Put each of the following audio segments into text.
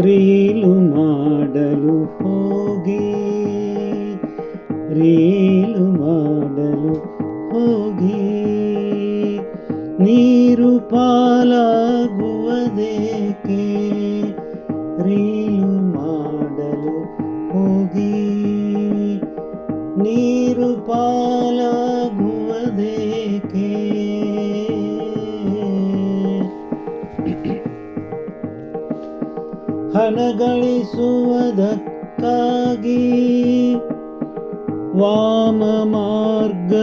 Reel ಮಾಡಲು ಹೋಗಿ reel ಮಾಡಲು ಹೋಗಿ. ನೀರು ಪಾಲಾಗುವುದೇಕೆ? ರೀಲು ಮಾಡಲು ಹೋಗಿ. ನೀರು ಪಾಲಾಗುವುದೇಕೆ ಹಣ ಗಳಿಸುವುದಕ್ಕಾಗಿ ವಾಮ ಮಾರ್ಗ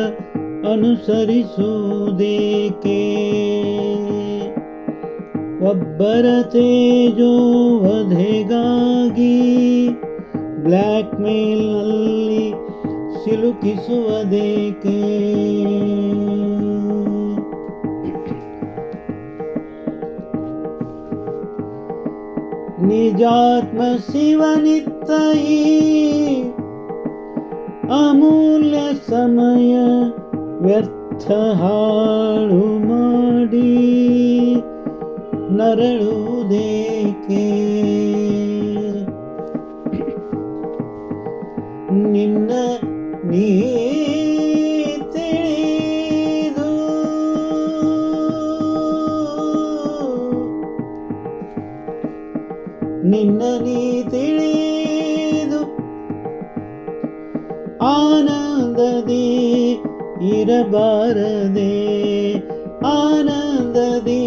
ಅನುಸರಿಸುವುದೇಕೆ? ಒಬ್ಬರ ವಧೆಗಾಗಿ ಬ್ಲ್ಯಾಕ್ ಮೇಲ್ನಲ್ಲಿ ಸಿಲುಕಿಸುವುದೇಕೆ? ಶಿವನಿತ್ತ ಈ ಅಮೂಲ್ಯ ಸಮಯ ವ್ಯರ್ಥ ಹಾಳು ಮಾಡಿ ನರಳುವುದೇಕೆ? ನಿನ್ನ ನೀ ನಿನ್ನ ನೀ ತಿಳಿದು ಆನಂದದಿ ಇರಬಾರದೆ ಆನಂದದಿ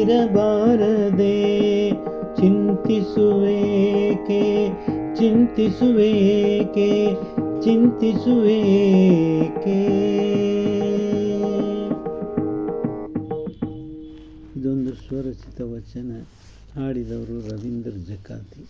ಇರಬಾರದೆ. ಚಿಂತಿಸುವೇಕೆ ಚಿಂತಿಸುವೇಕೆ ಚಿಂತಿಸುವೇಕೆ. ಇದೊಂದು ಸ್ವರಚಿತ ವಚನ. ಹಾಡಿದವರು ರವೀಂದ್ರ ಜಕಾತಿ